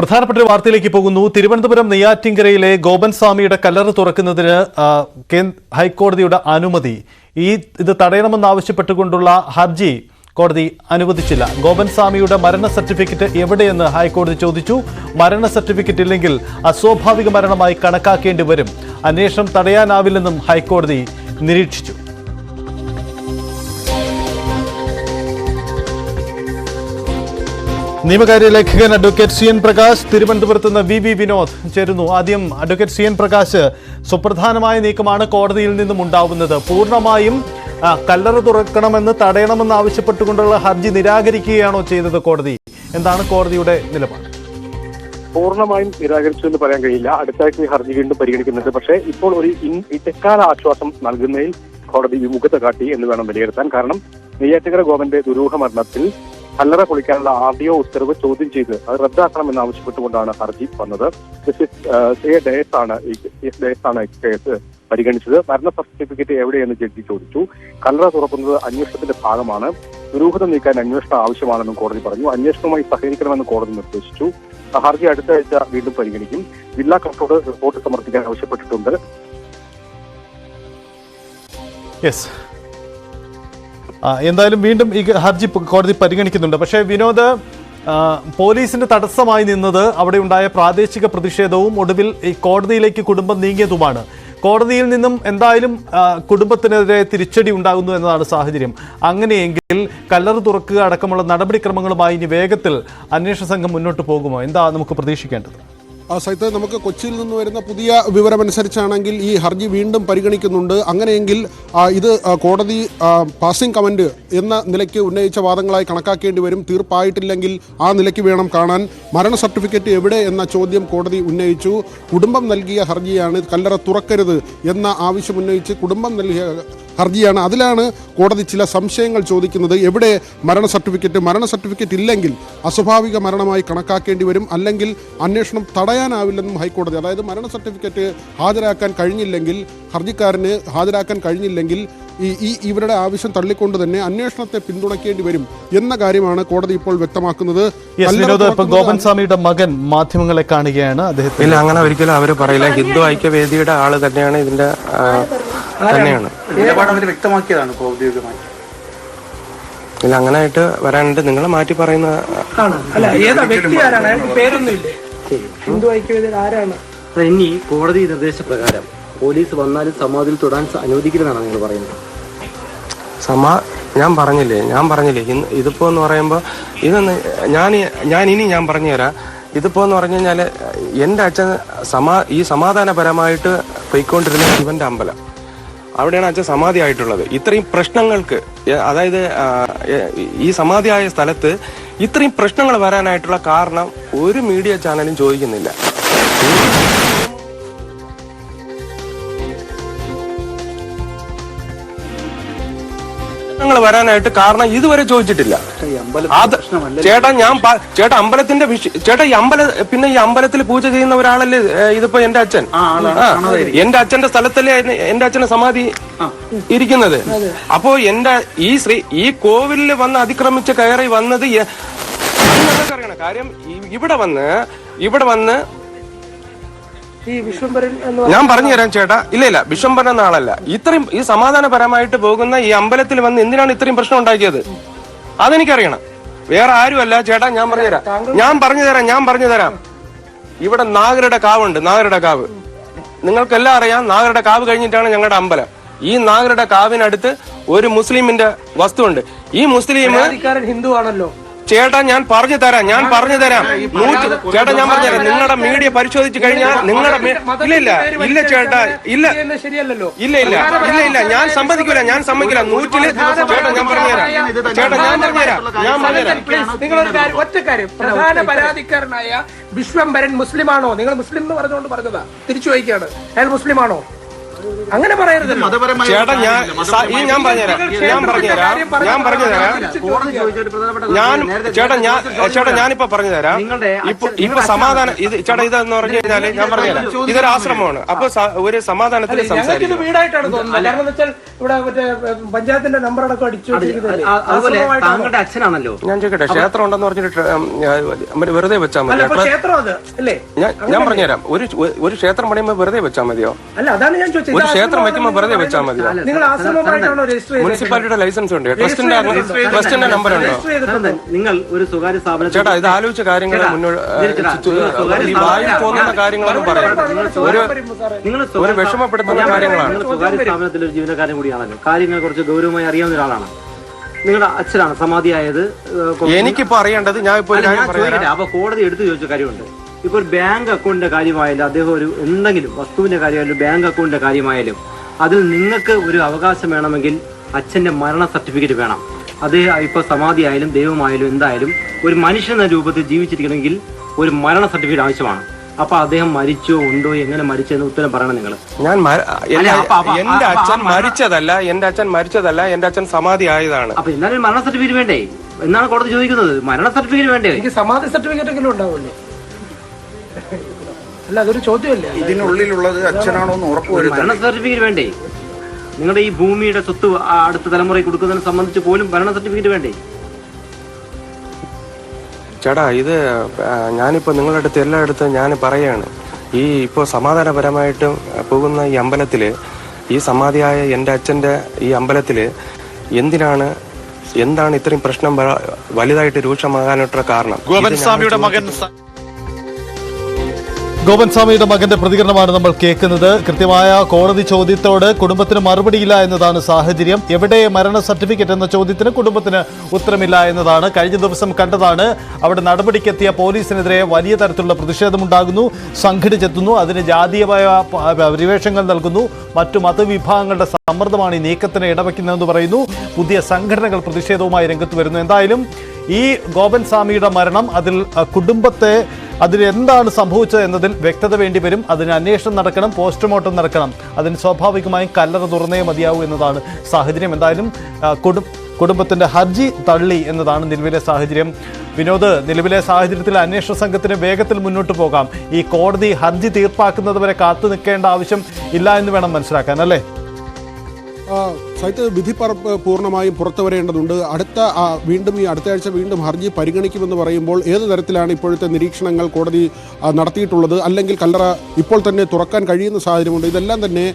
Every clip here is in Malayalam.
പ്രധാനപ്പെട്ട വാർത്തയിലേക്ക് പോകുന്നു. തിരുവനന്തപുരം നെയ്യാറ്റിങ്കരയിലെ ഗോപൻ സ്വാമിയുടെ കല്ലറ് തുറക്കുന്നതിന് ഹൈക്കോടതിയുടെ അനുമതി. ഈ ഇത് തടയണമെന്നാവശ്യപ്പെട്ടുകൊണ്ടുള്ള ഹർജി കോടതി അനുവദിച്ചില്ല. ഗോപൻ സ്വാമിയുടെ മരണ സർട്ടിഫിക്കറ്റ് എവിടെയെന്ന് ഹൈക്കോടതി ചോദിച്ചു. മരണ സർട്ടിഫിക്കറ്റ് ഇല്ലെങ്കിൽ അസ്വാഭാവിക മരണമായി കണക്കാക്കേണ്ടി വരും. അന്വേഷണം തടയാനാവില്ലെന്നും ഹൈക്കോടതി നിരീക്ഷിച്ചു. നിയമകാര്യ ലേഖകൻ അഡ്വക്കേറ്റ് സി എൻ പ്രകാശ് തിരുവനന്തപുരത്ത് നിന്ന് വി വി വിനോദ് ചേരുന്നു. ആദ്യം അഡ്വക്കേറ്റ് സി എൻ പ്രകാശ് സുപ്രധാനമായ നീക്കമാണ് കോടതിയിൽ നിന്നും ഉണ്ടാവുന്നത്. പൂർണമായും കല്ലറ തുറക്കണമെന്ന് തടയണമെന്ന് ആവശ്യപ്പെട്ടുകൊണ്ടുള്ള ഹർജി നിരാകരിക്കുകയാണോ ചെയ്തത് കോടതി? എന്താണ് കോടതിയുടെ നിലപാട്? പൂർണമായും നിരാകരിച്ചു എന്ന് പറയാൻ കഴിയില്ല. അടുത്താഴ്ച ഈ ഹർജി വീണ്ടും പരിഗണിക്കുന്നുണ്ട്. പക്ഷേ ഇപ്പോൾ ഒരു ഇടക്കാല ആശ്വാസം നൽകുന്നതിൽ കോടതി വിമുഖത കാട്ടി എന്ന് വേണം വിലയിരുത്താൻ. കാരണം നെയ്യാറ്റുകര ഗോവന്റെ ദുരൂഹ മരണത്തിൽ കല്ലറ പൊളിക്കാനുള്ള ആർ ഡി ഒ ഉത്തരവ് ചോദ്യം ചെയ്ത് അത് റദ്ദാക്കണമെന്ന് ആവശ്യപ്പെട്ടുകൊണ്ടാണ് ഹർജി വന്നത്. ജസ്റ്റിസ് എ ഡയസ് ആണ് എസ് ഡയസ് ആണ് കേസ് പരിഗണിച്ചത്. മരണ സർട്ടിഫിക്കറ്റ് എവിടെയെന്ന് ജഡ്ജി ചോദിച്ചു. കല്ലറ തുറക്കുന്നത് അന്വേഷണത്തിന്റെ ഭാഗമാണ്. ദുരൂഹത നീക്കാൻ അന്വേഷണം ആവശ്യമാണെന്നും കോടതി പറഞ്ഞു. അന്വേഷണവുമായി സഹകരിക്കണമെന്ന് കോടതി നിർദ്ദേശിച്ചു. ഹർജി അടുത്ത ആഴ്ച വീണ്ടും പരിഗണിക്കും. ജില്ലാ കളക്ടറോട് റിപ്പോർട്ട് സമർപ്പിക്കാൻ ആവശ്യപ്പെട്ടിട്ടുണ്ട്. യെസ് എന്തായാലും വീണ്ടും ഈ ഹർജി കോടതി പരിഗണിക്കുന്നുണ്ട്. പക്ഷേ വിനോദ് പോലീസിന്റെ തടസ്സമായി നിന്നത് അവിടെ ഉണ്ടായ പ്രാദേശിക പ്രതിഷേധവും ഒടുവിൽ ഈ കോടതിയിലേക്ക് കുടുംബം നീങ്ങിയതുമാണ്. കോടതിയിൽ നിന്നും എന്തായാലും കുടുംബത്തിനെതിരെ തിരിച്ചടി ഉണ്ടാകുന്നു എന്നതാണ് സാഹചര്യം. അങ്ങനെയെങ്കിൽ കല്ലർ തുറക്കുക അടക്കമുള്ള നടപടിക്രമങ്ങളുമായി ഇനി വേഗത്തിൽ അന്വേഷണ സംഘം മുന്നോട്ട് പോകുമോ? എന്താ നമുക്ക് പ്രതീക്ഷിക്കേണ്ടത്? സൈത്ത് നമുക്ക് കൊച്ചിയിൽ നിന്ന് വരുന്ന പുതിയ വിവരമനുസരിച്ചാണെങ്കിൽ ഈ ഹർജി വീണ്ടും പരിഗണിക്കുന്നുണ്ട്. അങ്ങനെയെങ്കിൽ ഇത് കോടതി പാസിംഗ് കമന്റ് എന്ന നിലയ്ക്ക് ഉന്നയിച്ച വാദങ്ങളായി കണക്കാക്കേണ്ടി വരും. തീർപ്പായിട്ടില്ലെങ്കിൽ ആ നിലയ്ക്ക് വേണം കാണാൻ. മരണ സർട്ടിഫിക്കറ്റ് എവിടെ എന്ന ചോദ്യം കോടതി ഉന്നയിച്ചു. കുടുംബം നൽകിയ ഹർജിയാണ് കല്ലറ തുറക്കരുത് എന്ന ആവശ്യം ഉന്നയിച്ച് കുടുംബം നൽകിയ ഹർജിയാണ്. അതിലാണ് കോടതി ചില സംശയങ്ങൾ ചോദിക്കുന്നത്. എവിടെ മരണ സർട്ടിഫിക്കറ്റ്? മരണ സർട്ടിഫിക്കറ്റ് ഇല്ലെങ്കിൽ അസ്വാഭാവിക മരണമായി കണക്കാക്കേണ്ടി വരും. അല്ലെങ്കിൽ അന്വേഷണം തടയാനാവില്ലെന്നും ഹൈക്കോടതി അതായത് മരണ സർട്ടിഫിക്കറ്റ് ഹാജരാക്കാൻ കഴിഞ്ഞില്ലെങ്കിൽ ഹർജിക്കാരന് ഹാജരാക്കാൻ കഴിഞ്ഞില്ലെങ്കിൽ ഈ ഈ ഇവരുടെ ആവശ്യം തള്ളിക്കൊണ്ട് തന്നെ അന്വേഷണത്തെ പിന്തുണയ്ക്കേണ്ടി വരും എന്ന കാര്യമാണ് കോടതി ഇപ്പോൾ വ്യക്തമാക്കുന്നത്. ഗോപൻസ്വാമിയുടെ ഗോപൻ സ്വാമിയുടെ മകൻ മാധ്യമങ്ങളെ കാണുകയാണ് അദ്ദേഹത്തിന്. ഇല്ല അങ്ങനെ ഒരിക്കലും അവർ പറയില്ല. ഹിന്ദു ഐക്യവേദിയുടെ ആൾ തന്നെയാണ് ഇതിന്റെ തന്നെയാണ്. വ്യക്തമാക്കിയതാണ് ഔദ്യോഗികമായി. ഇല്ല അങ്ങനെ ആയിട്ട് വരാനുണ്ട്. നിങ്ങൾ മാറ്റി പറയുന്ന ഹിന്ദു ആരാണ്? ഇനി കോടതി നിർദ്ദേശപ്രകാരം പോലീസ് വന്നാലും സമാധിയിൽ തൊടാൻ അനുവദിക്കില്ലെന്നാണ് നിങ്ങൾ പറയുന്നത്. സമാ ഞാൻ പറഞ്ഞില്ലേ ഞാൻ പറഞ്ഞില്ലേ ഇതിപ്പോ എന്ന് പറയുമ്പോ ഇതൊന്ന് ഞാൻ ഞാൻ ഇനി ഞാൻ പറഞ്ഞു തരാം ഇതിപ്പോ എന്ന് പറഞ്ഞു കഴിഞ്ഞാൽ എന്റെ അച്ഛൻ സമാ ഈ സമാധാനപരമായിട്ട് പോയിക്കൊണ്ടിരുന്ന ശിവന്റെ അമ്പലം. അവിടെയാണ് അച്ഛൻ സമാധി ആയിട്ടുള്ളത് ഇത്രയും പ്രശ്നങ്ങൾക്ക് അതായത് ഈ സമാധിയായ സ്ഥലത്ത് ഇത്രയും പ്രശ്നങ്ങൾ വരാനായിട്ടുള്ള കാരണം ഒരു മീഡിയ ചാനലും ചോദിക്കുന്നില്ല. പ്രശ്നങ്ങൾ വരാനായിട്ട് കാരണം ഇതുവരെ ചോദിച്ചിട്ടില്ല. അത് ചേട്ടാ ഞാൻ ചേട്ടാ അമ്പലത്തിന്റെ ചേട്ടാ ഈ അമ്പല പിന്നെ ഈ അമ്പലത്തിൽ പൂജ ചെയ്യുന്ന ഒരാളല്ലേ ഇതിപ്പോ എന്റെ അച്ഛൻ? ആ, എന്റെ അച്ഛന്റെ സ്ഥലത്തല്ലേ എന്റെ അച്ഛന്റെ സമാധി ഇരിക്കുന്നത്. അപ്പോ എന്റെ ഈ ശ്രീ ഈ കോവിലിൽ വന്ന് അതിക്രമിച്ച് കയറി വന്നത് അറിയണം? കാര്യം ഇവിടെ വന്ന് ഇവിടെ വന്ന് ഈ എന്ന് ഞാൻ പറഞ്ഞു തരാം ചേട്ടാ. ഇല്ല ഇല്ല വിശ്വംഭരൻ എന്ന ആളല്ല. ഇത്രയും ഈ സമാധാനപരമായിട്ട് പോകുന്ന ഈ അമ്പലത്തിൽ വന്ന് എന്തിനാണ് ഇത്രയും പ്രശ്നം ഉണ്ടാക്കിയത്? അതെനിക്കറിയണം. വേറെ ആരുമല്ല. ചേട്ടാ ഞാൻ പറഞ്ഞു തരാം ഞാൻ പറഞ്ഞു തരാം ഞാൻ പറഞ്ഞു തരാം ഇവിടെ നാഗരുടെ കാവുണ്ട് നാഗരുടെ കാവ്. നിങ്ങൾക്കെല്ലാം അറിയാം നാഗരുടെ കാവ് കഴിഞ്ഞിട്ടാണ് ഞങ്ങളുടെ അമ്പലം. ഈ നാഗരുടെ കാവിനടുത്ത് ഒരു മുസ്ലിമിന്റെ വസ്തുണ്ട് ഈ മുസ്ലിം ഹിന്ദു ആണല്ലോ ചേട്ടാ ഞാൻ പറഞ്ഞു തരാം ഞാൻ പറഞ്ഞു തരാം. നൂറ്റി ചേട്ടാ ഞാൻ പറഞ്ഞു തരാം നിങ്ങളുടെ മീഡിയ പരിശോധിച്ച് കഴിഞ്ഞാൽ നിങ്ങളുടെ ഇല്ല ഇല്ല ഇല്ല. ചേട്ടാ ഇല്ല. ശരിയല്ലല്ലോ. ഇല്ല ഇല്ല. ഇല്ല ഇല്ല. ഞാൻ സമ്മതിക്കില്ല ഞാൻ സമ്മതിക്കില്ല. നൂറ്റിൽ ചേട്ടാ ഞാൻ പറഞ്ഞുതരാം. ചേട്ടാ ഞാൻ പറഞ്ഞുതരാം. ഞാൻ പറഞ്ഞുതരാം. നിങ്ങളൊരു കാര്യം ഒറ്റ കാര്യം. പ്രധാന പരാതിക്കാരനായ വിശ്വംഭരൻ മുസ്ലിമാണോ? നിങ്ങൾ മുസ്ലിം എന്ന് പറഞ്ഞുകൊണ്ട് പറഞ്ഞതാ. തിരിച്ചു ചോദിക്കാണ് അയാൾ മുസ്ലിമാണോ? അങ്ങനെ പറയരുത്. ചേട്ടാ ഞാൻ ഈ ഞാൻ പറഞ്ഞുതരാം. ഞാൻ പറഞ്ഞുതരാം. ഞാൻ പറഞ്ഞുതരാം. ഞാൻ ചേട്ടാ ഞാൻ ചേട്ടാ ഞാനിപ്പോ പറഞ്ഞുതരാം. ഇപ്പൊ ഇപ്പൊ സമാധാനം ഇത് ചേട്ടാ ഇതെന്ന് പറഞ്ഞു കഴിഞ്ഞാൽ ഞാൻ പറഞ്ഞുതരാം. ഇതൊരു ആശ്രമമാണ്. അപ്പൊ ഒരു സമാധാനത്തിൽ സംസാരിക്കും വീടായിട്ടാണ് തോന്നുന്നത്. കാരണം വെച്ചാൽ ഇവിടെ മറ്റേ പഞ്ചായത്തിന്റെ നമ്പർ അടക്കം അടിച്ചു താങ്കളുടെ അച്ഛനാണല്ലോ. ഞാൻ ചോദിക്കട്ടെ ക്ഷേത്രം ഉണ്ടെന്ന് പറഞ്ഞിട്ട് ഞാൻ വെറുതെ വെച്ചാൽ മതി ക്ഷേത്രം അത് അല്ലേ? ഞാൻ ഞാൻ പറഞ്ഞുതരാം. ഒരു ഒരു ക്ഷേത്രം പണിയുമ്പോൾ വെറുതെ വെച്ചാൽ മതിയോ? അല്ല അതാണ് ഞാൻ ചോദിച്ചത്. ഒരു ക്ഷേത്രം വെക്കുമ്പോൾ വെറുതെ വെച്ചാൽ മതി. നിങ്ങൾ ആശ്രമമായിട്ടാണോ രജിസ്റ്റർ ചെയ്തത് മുനിസിപ്പാലിറ്റിയുടെ ലൈസൻസ് ഉണ്ട് ട്രസ്റ്റിന്റെ ട്രസ്റ്റിന്റെ നമ്പർ ഉണ്ടോ. നിങ്ങൾ ഒരു സ്വകാര്യ സ്ഥാപനം ചേട്ടാ ഇത് ആലോചിച്ച കാര്യങ്ങൾ മുന്നോട്ട് വായിൽ തോന്നുന്ന കാര്യങ്ങളൊന്നും പറയാം ഒരു നിങ്ങൾ ഒരു വിഷമപ്പെടുത്തുന്ന കാര്യങ്ങളാണ്. നിങ്ങൾ സ്വകാര്യ സ്ഥാപനത്തിലെ ഒരു ജീവനക്കാരൻ കൂടിയാണല്ലോ. കാര്യങ്ങൾ കുറച്ച് ഗൗരവമായി അറിയാവുന്ന ഒരാളാണ്. നിങ്ങളുടെ അച്ഛനാണ് സമാധിയായത് എനിക്കിപ്പോ അറിയേണ്ടത് ഞാൻ ഇപ്പൊ ഒരു കാര്യം ചോദിക്കട്ടെ. അപ്പൊ കോടതി എടുത്തു ചോദിച്ച കാര്യമുണ്ട്. ഇപ്പൊ ഒരു ബാങ്ക് അക്കൗണ്ടിന്റെ കാര്യമായാലും അദ്ദേഹം ഒരു എന്തെങ്കിലും വസ്തുവിന്റെ കാര്യമായാലും ബാങ്ക് അക്കൗണ്ടിന്റെ കാര്യമായാലും അതിൽ നിങ്ങൾക്ക് ഒരു അവകാശം വേണമെങ്കിൽ അച്ഛന്റെ മരണ സർട്ടിഫിക്കറ്റ് വേണം. അത് ഇപ്പൊ സമാധി ആയാലും ദൈവമായാലും എന്തായാലും ഒരു മനുഷ്യൻ എന്ന രൂപത്തിൽ ജീവിച്ചിരിക്കണമെങ്കിൽ ഒരു മരണ സർട്ടിഫിക്കറ്റ് ആവശ്യമാണ്. അപ്പൊ അദ്ദേഹം മരിച്ചോ ഉണ്ടോ എങ്ങനെ മരിച്ചെന്ന് ഉത്തരം പറയണം നിങ്ങൾ ഞാൻ എന്റെ- അച്ഛൻ മരിച്ചതല്ല എന്റെ അച്ഛൻ മരിച്ചതല്ല എന്റെ അച്ഛൻ സമാധി ആയതാണ് അപ്പൊ എന്നാലും മരണ സർട്ടിഫിക്കറ്റ് വേണ്ടേ? എന്നാണ് കോടതി ചോദിക്കുന്നത്. മരണ സർട്ടിഫിക്കറ്റ് വേണ്ടേ? എനിക്ക് സമാധി സർട്ടിഫിക്കറ്റ് എങ്കിലും ഉണ്ടാവുമല്ലോ. അല്ല അതൊരു ചോദ്യമല്ലേ? ഇതിനുള്ളിലുള്ളത് അച്ഛനാണോ എന്ന് ഉറപ്പുവരുത്തണം സർട്ടിഫിക്കറ്റ് വേണ്ടേ? നിങ്ങളുടെ ഈ ഭൂമിയുടെ സ്വത്ത് ആ അടുത്ത തലമുറയ്ക്ക് കൊടുക്കുന്നതിനെ സംബന്ധിച്ച് പോലും ഭരണ സർട്ടിഫിക്കറ്റ് വേണ്ടേ? ചേട്ടാ ഇത് ആ, ഞാനിപ്പോ നിങ്ങളുടെ അടുത്ത് എല്ലായിടത്തും ഞാൻ പറയാണ്. ഈ ഇപ്പോൾ സമാധാനപരമായിട്ട് പോകുന്ന ഈ അമ്പലത്തിൽ ഈ സമാധിയായ എന്റെ അച്ഛന്റെ ഈ അമ്പലത്തിൽ എന്തിനാണ് എന്താണ് ഇത്രയും പ്രശ്നം വ- വലുതായിട്ട് രൂക്ഷമാകാനായിട്ടുള്ള കാരണം? ഗോപൻ ഇത് ഞാൻ സ്വാമിയുടെ മകൻ സ- ഗോപൻ സ്വാമിയുടെ മകന്റെ പ്രതികരണമാണ് നമ്മൾ കേൾക്കുന്നത്. കൃത്യമായ കോടതി ചോദ്യത്തോട് കുടുംബത്തിന് മറുപടിയില്ല എന്നതാണ് സാഹചര്യം. എവിടെ മരണ സർട്ടിഫിക്കറ്റ് എന്ന ചോദ്യത്തിന് കുടുംബത്തിന് ഉത്തരമില്ല എന്നതാണ്. കഴിഞ്ഞ ദിവസം കണ്ടതാണ് അവിടെ നടപടിക്കെത്തിയ പോലീസിനെതിരെ വലിയ തരത്തിലുള്ള പ്രതിഷേധമുണ്ടാകുന്നു. സംഘടിച്ചെത്തുന്നു. അതിന് ജാതീയമായ പരിവേഷങ്ങൾ നൽകുന്നു. മറ്റു മതവിഭാഗങ്ങളുടെ സമ്മർദ്ദമാണ് ഈ നീക്കത്തിന് ഇടവയ്ക്കുന്നതെന്ന് പറയുന്നു. പുതിയ സംഘടനകൾ പ്രതിഷേധവുമായി രംഗത്ത് വരുന്നു. എന്തായാലും ഈ ഗോപൻ സ്വാമിയുടെ മരണം അതിൽ കുടുംബത്തെ അതിൽ എന്താണ് സംഭവിച്ചത് എന്നതിൽ വ്യക്തത വേണ്ടി വരും. അതിന് അന്വേഷണം നടക്കണം പോസ്റ്റ്മോർട്ടം നടക്കണം. അതിന് സ്വാഭാവികമായും കല്ലറ തുറന്നേ മതിയാവൂ എന്നതാണ് സാഹചര്യം. എന്തായാലും കുടു കുടും കുടുംബത്തിന്റെ ഹർജി തള്ളി എന്നതാണ് നിലവിലെ സാഹചര്യം. വിനോദ് നിലവിലെ സാഹചര്യത്തിൽ അന്വേഷണ സംഘത്തിന് വേഗത്തിൽ മുന്നോട്ട് പോകാം. ഈ കോടതി ഹർജി തീർപ്പാക്കുന്നത് വരെ കാത്തു നിൽക്കേണ്ട ആവശ്യം ഇല്ല എന്ന് വേണം മനസ്സിലാക്കാൻ അല്ലേ? സൈത്ത് വിധി പറ- പൂർണമായും പുറത്തു വരേണ്ടതുണ്ട് അടുത്ത വീണ്ടും ഈ അടുത്ത ആഴ്ച വീണ്ടും ഹർജി പരിഗണിക്കുമെന്ന് പറയുമ്പോൾ ഏത് തരത്തിലാണ് ഇപ്പോഴത്തെ നിരീക്ഷണങ്ങൾ കോടതി നടത്തിയിട്ടുള്ളത്? അല്ലെങ്കിൽ കല്ലറ ഇപ്പോൾ തന്നെ തുറക്കാൻ കഴിയുന്ന സാഹചര്യമുണ്ട്. ഇതെല്ലാം തന്നെ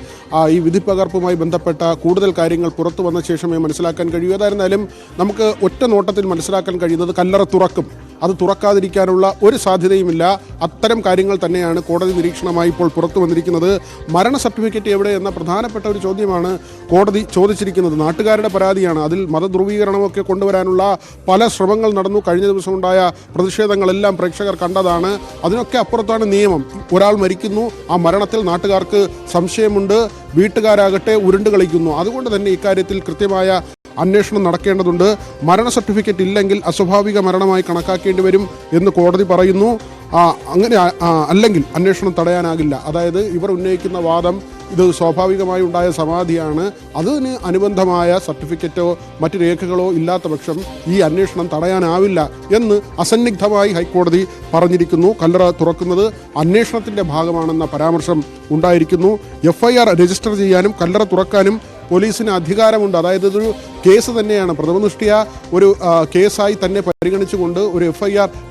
ഈ വിധി പകർപ്പുമായി ബന്ധപ്പെട്ട കൂടുതൽ കാര്യങ്ങൾ പുറത്തു വന്ന ശേഷമേ മനസ്സിലാക്കാൻ കഴിയൂ. ഏതായിരുന്നാലും നമുക്ക് ഒറ്റ നോട്ടത്തിൽ മനസ്സിലാക്കാൻ കഴിയുന്നത് കല്ലറ തുറക്കും. അത് തുറക്കാതിരിക്കാനുള്ള ഒരു സാധ്യതയുമില്ല. അത്തരം കാര്യങ്ങൾ തന്നെയാണ് കോടതി നിരീക്ഷണമായി ഇപ്പോൾ പുറത്തു വന്നിരിക്കുന്നത്. മരണ സർട്ടിഫിക്കറ്റ് എവിടെ എന്ന പ്രധാനപ്പെട്ട ഒരു ചോദ്യമാണ് കോടതി ചോദിച്ചിരിക്കുന്നത് നാട്ടുകാരുടെ പരാതിയാണ്. അതിൽ മതധ്രുവീകരണമൊക്കെ കൊണ്ടുവരാനുള്ള പല ശ്രമങ്ങൾ നടന്നു. കഴിഞ്ഞ ദിവസം ഉണ്ടായ പ്രതിഷേധങ്ങളെല്ലാം പ്രേക്ഷകർ കണ്ടതാണ്. അതിനൊക്കെ അപ്പുറത്താണ് നിയമം. ഒരാൾ മരിക്കുന്നു. ആ മരണത്തിൽ നാട്ടുകാർക്ക് സംശയമുണ്ട്. വീട്ടുകാരാകട്ടെ ഉരുണ്ട് കളിക്കുന്നു. അതുകൊണ്ട് തന്നെ ഇക്കാര്യത്തിൽ കൃത്യമായ അന്വേഷണം നടക്കേണ്ടതുണ്ട്. മരണ സർട്ടിഫിക്കറ്റ് ഇല്ലെങ്കിൽ അസ്വാഭാവിക മരണമായി കണക്കാക്കേണ്ടി വരും എന്ന് കോടതി പറയുന്നു. അങ്ങനെ അല്ലെങ്കിൽ അന്വേഷണം തടയാനാകില്ല. അതായത് ഇവർ ഉന്നയിക്കുന്ന വാദം ഇത് സ്വാഭാവികമായി ഉണ്ടായ സമാധിയാണ്. അതിന് അനുബന്ധമായ സർട്ടിഫിക്കറ്റോ മറ്റു രേഖകളോ ഇല്ലാത്ത പക്ഷം ഈ അന്വേഷണം തടയാനാവില്ല എന്ന് അസന്നിഗ്ധമായി ഹൈക്കോടതി പറഞ്ഞിരിക്കുന്നു. കല്ലറ തുറക്കുന്നത് അന്വേഷണത്തിന്റെ ഭാഗമാണെന്ന പരാമർശം ഉണ്ടായിരിക്കുന്നു. എഫ് രജിസ്റ്റർ ചെയ്യാനും കല്ലറ തുറക്കാനും പോലീസിന് അധികാരമുണ്ട്. അതായത് ഇതൊരു കേസ് തന്നെയാണ്. പ്രഥമദൃഷ്ടിയ ഒരു കേസായി തന്നെ പരിഗണിച്ചുകൊണ്ട് ഒരു എഫ്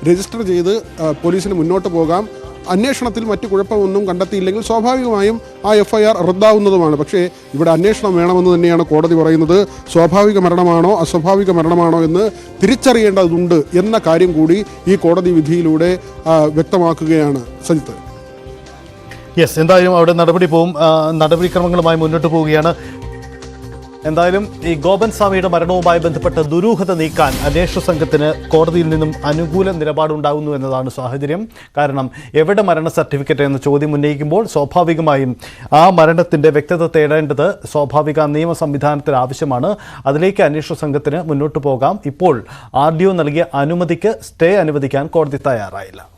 രജിസ്റ്റർ ചെയ്ത് പോലീസിന് മുന്നോട്ട് പോകാം. അന്വേഷണത്തിൽ മറ്റു കുഴപ്പമൊന്നും കണ്ടെത്തിയില്ലെങ്കിൽ സ്വാഭാവികമായും ആ എഫ് ഐ ആർ റദ്ദാവുന്നതുമാണ്. പക്ഷേ ഇവിടെ അന്വേഷണം വേണമെന്ന് തന്നെയാണ് കോടതി പറയുന്നത്. സ്വാഭാവിക മരണമാണോ അസ്വാഭാവിക മരണമാണോ എന്ന് തിരിച്ചറിയേണ്ടതുണ്ട് എന്ന കാര്യം കൂടി ഈ കോടതി വിധിയിലൂടെ വ്യക്തമാക്കുകയാണ് സജിത്ത്. യെസ് എന്തായാലും അവിടെ നടപടി പോവും. നടപടിക്രമങ്ങളുമായി മുന്നോട്ട് പോവുകയാണ്. എന്തായാലും ഈ ഗോപൻ സ്വാമിയുടെ മരണവുമായി ബന്ധപ്പെട്ട ദുരൂഹത നീക്കാൻ അന്വേഷണ സംഘത്തിന് കോടതിയിൽ നിന്നും അനുകൂല നിലപാടുണ്ടാകുന്നു എന്നതാണ് സാഹചര്യം. കാരണം എവിടെ മരണ സർട്ടിഫിക്കറ്റ് എന്ന ചോദ്യം ഉന്നയിക്കുമ്പോൾ സ്വാഭാവികമായും ആ മരണത്തിന്റെ വ്യക്തത തേടേണ്ടത് സ്വാഭാവിക നിയമ സംവിധാനത്തിൽ ആവശ്യമാണ്. അതിലേക്ക് അന്വേഷണ സംഘത്തിന് മുന്നോട്ട് പോകാം. ഇപ്പോൾ ആർ നൽകിയ അനുമതിക്ക് സ്റ്റേ അനുവദിക്കാൻ കോടതി തയ്യാറായില്ല.